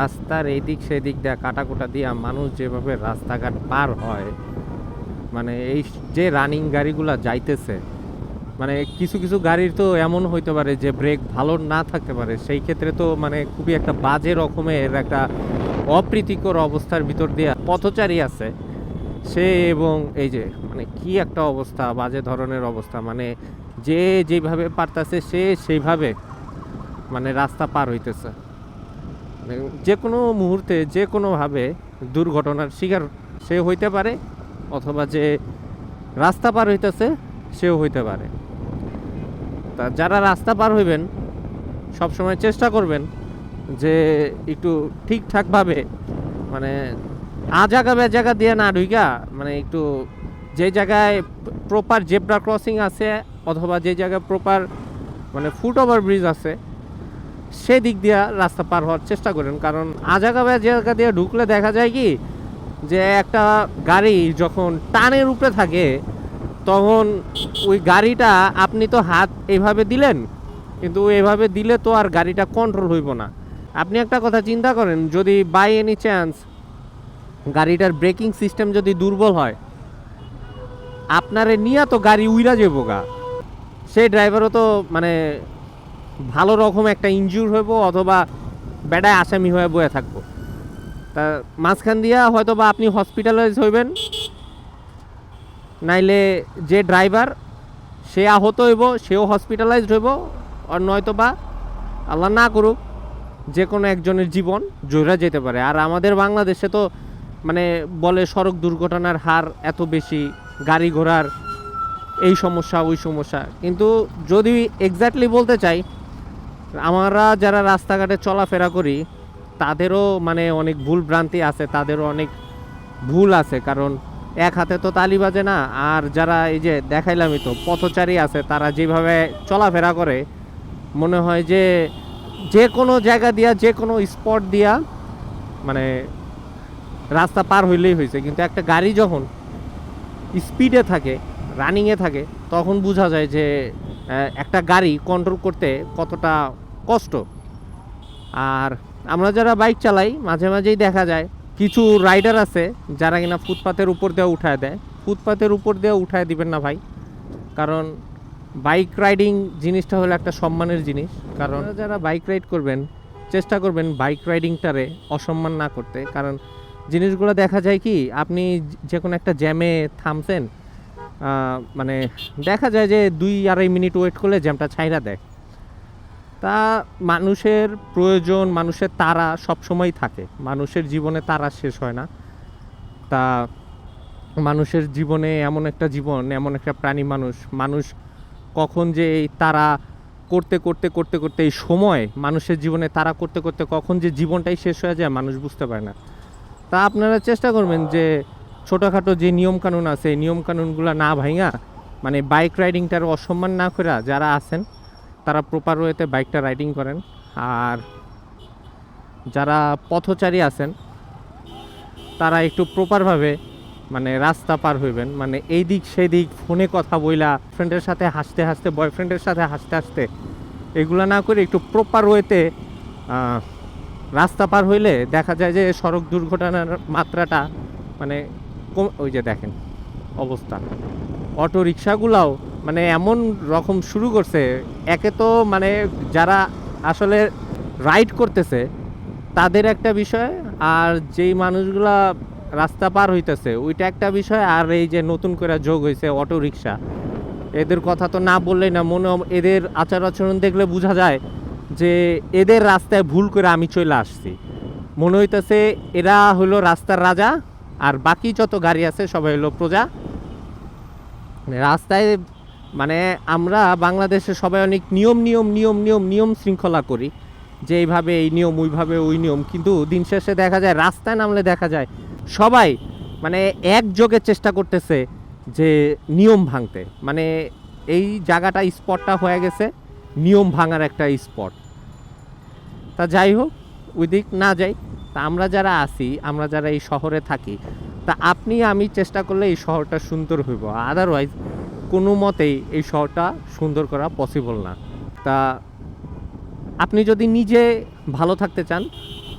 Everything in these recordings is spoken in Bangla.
রাস্তার এই সেদিক দিয়ে কাটাকুটা দিয়া মানুষ যেভাবে রাস্তাঘাট পার হয় মানে এই যে রানিং গাড়িগুলা যাইতেছে মানে কিছু কিছু গাড়ির তো এমন হইতে পারে যে ব্রেক ভালো না থাকতে পারে, সেই ক্ষেত্রে তো মানে খুবই একটা বাজে রকমের একটা অপ্রীতিকর অবস্থার ভিতর দিয়ে পথচারী আছে, সে এবং এই যে মানে কি একটা অবস্থা, বাজে ধরনের অবস্থা মানে যে যেভাবে পারতাছে সে সেইভাবে মানে রাস্তা পার হইতেছে। যে কোনো মুহূর্তে যে কোনোভাবে দুর্ঘটনার শিকার সে হইতে পারে অথবা যে রাস্তা পার হইতেছে, সেও হইতে পারে। তা যারা রাস্তা পার হইবেন, সবসময় চেষ্টা করবেন যে একটু ঠিকঠাকভাবে মানে আ জায়গা বে জায়গা দিয়ে না ঢুইকা মানে একটু যে জায়গায় প্রপার জেব্রা ক্রসিং আছে অথবা যে জায়গায় প্রপার মানে ফুট ওভার ব্রিজ আছে সেদিক দিয়ে রাস্তা পার হওয়ার চেষ্টা করেন। কারণ আজাগা জায়গা দিয়ে ঢুকলে দেখা যায় কি, যে একটা গাড়ি যখন টানের উপরে থাকে, তখন ওই গাড়িটা আপনি তো হাত এইভাবে দিলেন, কিন্তু এভাবে দিলে তো আর গাড়িটা কন্ট্রোল হইব না। আপনি একটা কথা চিন্তা করেন, যদি বাই এনি চান্স গাড়িটার ব্রেকিং সিস্টেম যদি দুর্বল হয়, আপনারে নিয়ে তো গাড়ি উইরা যাব গা। সেই ড্রাইভারও তো মানে ভালো রকম একটা ইনজিউর হইব অথবা বেড়ায় আসামি হয়ে বয়ে থাকব। তা মাঝখান দিয়া হয়তো বা আপনি হসপিটালাইজ হইবেন, নাইলে যে ড্রাইভার সে আহত হইব, সেও হসপিটালাইজড হইব, আর নয়তো বা আল্লাহ না করুক যে কোনো একজনের জীবন জোরা যেতে পারে। আর আমাদের বাংলাদেশে তো মানে বলে সড়ক দুর্ঘটনার হার এত বেশি, গাড়ি ঘোড়ার এই সমস্যা, ওই সমস্যা। কিন্তু যদি এক্স্যাক্টলি বলতে চাই আমরা যারা রাস্তাঘাটে চলাফেরা করি, তাদেরও মানে অনেক ভুল ভ্রান্তি আছে, তাদেরও অনেক ভুল আছে। কারণ এক হাতে তো তালি বাজে না, আর যারা এই যে দেখাইলামই তো, পথচারী আছে, তারা যেভাবে চলাফেরা করে, মনে হয় যে যে কোনো জায়গা দিয়া, যে কোনো স্পট দিয়া মানে রাস্তা পার হইলেই হয়েছে কিন্তু একটা গাড়ি যখন স্পিডে থাকে রানিংয়ে থাকে, তখন বোঝা যায় যে একটা গাড়ি কন্ট্রোল করতে কতটা কষ্ট? আর আমরা যারা বাইক চালাই মাঝে মাঝেই দেখা যায় কিছু রাইডার আছে যারা কিনা ফুটপাতের উপর দিয়ে উঠায় দেয়। ফুটপাতের উপর দিয়ে উঠায় দিবেন না ভাই। কারণ বাইক রাইডিং জিনিসটা হলো একটা সম্মানের জিনিস। কারণ যারা বাইক রাইড করবেন চেষ্টা করবেন বাইক রাইডিংটারে অসম্মান না করতে। কারণ জিনিসগুলো দেখা যায় কি আপনি যে কোনো একটা জ্যামে থামছেন মানে দেখা যায় যে দুই আড়াই মিনিট ওয়েট করলে জ্যামটা ছাইরা দেয়। তা মানুষের প্রয়োজন, মানুষের তারা সবসময় থাকে। মানুষের জীবনে তারা শেষ হয় না। তা মানুষের জীবনে এমন একটা জীবন, এমন একটা প্রাণী মানুষ মানুষ কখন যে এই তারা করতে করতে করতে করতে এই সময়, মানুষের জীবনে তারা করতে করতে কখন যে জীবনটাই শেষ হয়ে যায়, মানুষ বুঝতে পারে না। তা আপনারা চেষ্টা করবেন যে ছোটোখাটো যে নিয়মকানুন আছে, এই নিয়মকানুনগুলো না ভাঙা মানে বাইক রাইডিংটার অসম্মান না করে যারা আছেন, তারা প্রপার ওয়েতে বাইকটা রাইডিং করেন। আর যারা পথচারী আছেন, তারা একটু প্রপারভাবে মানে রাস্তা পার হইবেন। মানে এই দিক সেই দিক ফোনে কথা বইলা ফ্রেন্ডের সাথে হাসতে হাসতে বয়ফ্রেন্ডের সাথে হাসতে হাসতে, এগুলো না করে একটু প্রপার ওয়েতে রাস্তা পার হইলে দেখা যায় যে সড়ক দুর্ঘটনার মাত্রাটা মানে ওই যে দেখেন, অবস্থা। অটো রিক্সাগুলাও মানে এমন রকম শুরু করছে, একে তো মানে যারা আসলে রাইড করতেছে, তাদের একটা বিষয়, আর যেই মানুষগুলা রাস্তা পার হইতেছে, ওইটা একটা বিষয়, আর এই যে নতুন করে যোগ হয়েছে অটো রিক্সা এদের কথা তো না বললেই না, মনে এদের আচার আচরণ দেখলে বোঝা যায় যে এদের রাস্তায় ভুল করে আমি চলে আসছি। মনে হইতেছে এরা হলো রাস্তার রাজা আর বাকি যত গাড়ি আছে, সবাই হলো প্রজা। রাস্তায় মানে আমরা বাংলাদেশে সবাই অনেক নিয়ম নিয়ম নিয়ম নিয়ম নিয়ম শৃঙ্খলা করি। যে এইভাবে এই নিয়ম, ওইভাবে ওই নিয়ম। কিন্তু দিন শেষে দেখা যায়, রাস্তায় নামলে দেখা যায়, সবাই মানে একযোগে চেষ্টা করতেছে যে নিয়ম ভাঙতে। মানে এই জায়গাটা স্পটটা হয়ে গেছে, নিয়ম ভাঙার একটা স্পট। তা যাই হোক, ওই দিক না যাই। তা আমরা যারা আছি, আমরা যারা এই শহরে থাকি, তা আপনি, আমি চেষ্টা করলে এই শহরটা সুন্দর হইব। আদারওয়াইজ কোনো মতেই এই শহরটা সুন্দর করা পসিবল না। তা আপনি যদি নিজে ভালো থাকতে চান,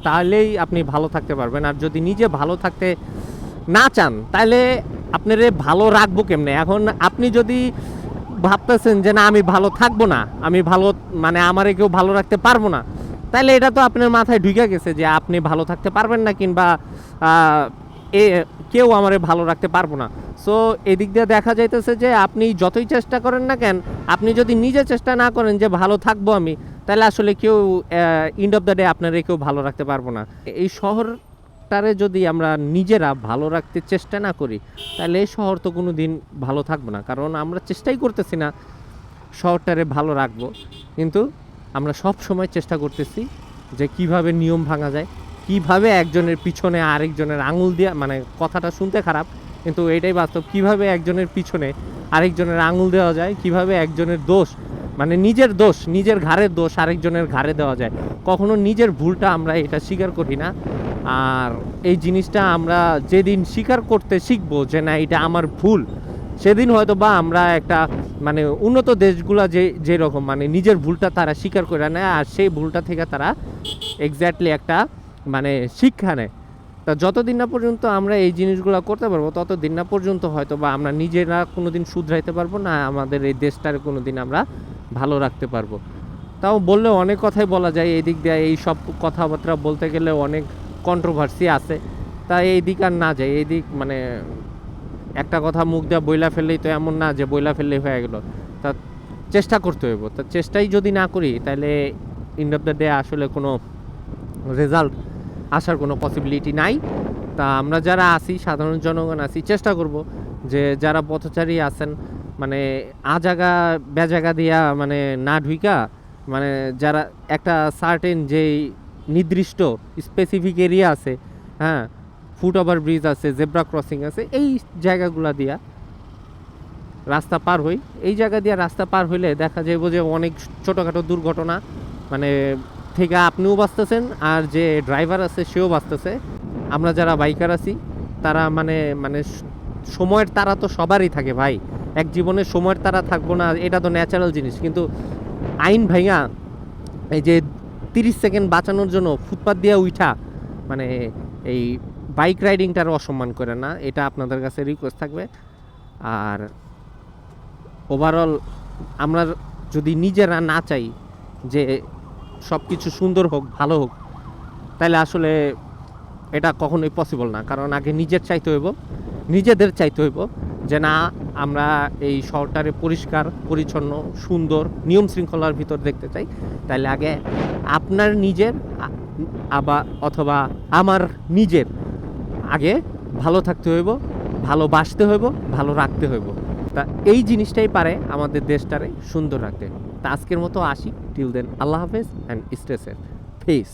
তাহলেই আপনি ভালো থাকতে পারবেন। আর যদি নিজে ভালো থাকতে না চান, তাহলে আপনারে ভালো রাখব কেমনে? এখন আপনি যদি ভাবতেছেন যে, না, আমি ভালো থাকব না, আমি ভালো মানে আমারে কেউ ভালো রাখতে পারব না তাহলে এটা তো আপনার মাথায় ঢুকে গেছে যে আপনি ভালো থাকতে পারবেন না কিংবা এ, কেউ আমারে ভালো রাখতে পারব না। সো এদিক দিয়ে দেখা যাইতেছে যে আপনি যতই চেষ্টা করেন না কেন, আপনি যদি নিজে চেষ্টা না করেন যে ভালো থাকব আমি, তাহলে আসলে কেউ ইন্ড অফ দ্য ডে আপনারে কেউ ভালো রাখতে পারব না। এই শহরটারে যদি আমরা নিজেরা ভালো রাখতে চেষ্টা না করি, তাহলে এই শহর তো কোনো দিন ভালো থাকব না। কারণ আমরা চেষ্টাই করতেছি না শহরটারে ভালো রাখব। কিন্তু আমরা সব সময় চেষ্টা করতেছি যে কীভাবে নিয়ম ভাঙা যায়, কীভাবে একজনের পিছনে আরেকজনের আঙুল দিয়ে মানে কথাটা শুনতে খারাপ, কিন্তু এটাই বাস্তব, কীভাবে একজনের পিছনে আরেকজনের আঙুল দেওয়া যায়, কীভাবে একজনের দোষ মানে নিজের দোষ, নিজের ঘাড়ের দোষ আরেকজনের ঘাড়ে দেওয়া যায়। কখনো নিজের ভুলটা আমরা এটা স্বীকার করি না। আর এই জিনিসটা আমরা যেদিন স্বীকার করতে শিখব যে না, এটা আমার ভুল সেদিন হয়তো বা আমরা একটা মানে উন্নত দেশগুলা যে, যেরকম মানে নিজের ভুলটা তারা স্বীকার করে নেয় আর সেই ভুলটা থেকে তারা এক্স্যাক্টলি একটা মানে শিক্ষা নেয়। তা যতদিন না পর্যন্ত আমরা এই জিনিসগুলো করতে পারব, ততদিন না পর্যন্ত হয়তো বা আমরা নিজেরা কোনো দিন শুধরাইতে পারব না, আমাদের এই দেশটার কোনো দিন আমরা ভালো রাখতে পারব। তাও বললে অনেক কথাই বলা যায় এই দিক দিয়ে এই সব কথাবার্তা বলতে গেলে অনেক কন্ট্রোভার্সি আছে। তা এই দিক আর না যায় এই দিক মানে একটা কথা মুখ দিয়ে বইলা ফেললেই তো এমন না যে বইলা ফেললেই হয়ে গেল। তা চেষ্টা করতে হইব। তা চেষ্টাই যদি না করি তাহলে ইন্ড অফ দ্য ডে আসলে কোনো রেজাল্ট আসার কোনো পসিবিলিটি নাই। তা আমরা যারা আছি, সাধারণ জনগণ আছি, চেষ্টা করব যে যারা পথচারী আছেন মানে আজাগা বেজাগা দিয়া মানে না ঢুইকা মানে যারা একটা সার্টেন যেই নির্দিষ্ট স্পেসিফিক এরিয়া আছে হ্যাঁ ফুট ওভার ব্রিজ আছে, জেব্রা ক্রসিং আছে, এই জায়গাগুলা দিয়া রাস্তা পার হই। এই জায়গা দিয়ে রাস্তা পার হইলে দেখা যাইব যে অনেক ছোটোখাটো দুর্ঘটনা মানে থেকে আপনিও বাঁচতেছেন আর যে ড্রাইভার আছে সেও বাঁচতেছে। আমরা যারা বাইকার আছি, তারা মানে মানে সময়ের তারা তো সবারই থাকে ভাই। এক জীবনে সময়ের তারা থাকব না, এটা তো ন্যাচারাল জিনিস। কিন্তু আইন ভাইয়া এই যে তিরিশ সেকেন্ড বাঁচানোর জন্য ফুটপাত দিয়ে উঠা মানে এই বাইক রাইডিংটার অসম্মান করে না, এটা আপনাদের কাছে রিকোয়েস্ট থাকবে। আর ওভারঅল আমরা যদি নিজেরা না চাই যে সব কিছু সুন্দর হোক, ভালো হোক, তাহলে আসলে এটা কখনোই পসিবল না। কারণ আগে নিজের চাইতে হইব, নিজেদের চাইতে হইব যে না, আমরা এই শহরটারে পরিষ্কার, পরিচ্ছন্ন, সুন্দর, নিয়ম শৃঙ্খলার ভিতর দেখতে চাই। তাহলে আগে আপনার নিজের আবার অথবা আমার নিজের আগে ভালো থাকতে হইব ভালোবাসতে হইব, ভালো রাখতে হইব। তা এই জিনিসটাই পারে আমাদের দেশটারে সুন্দর রাখতে। তা আজকের মতো আসি। টিল দেন আল্লাহ হাফেজ অ্যান্ড স্টে ফেস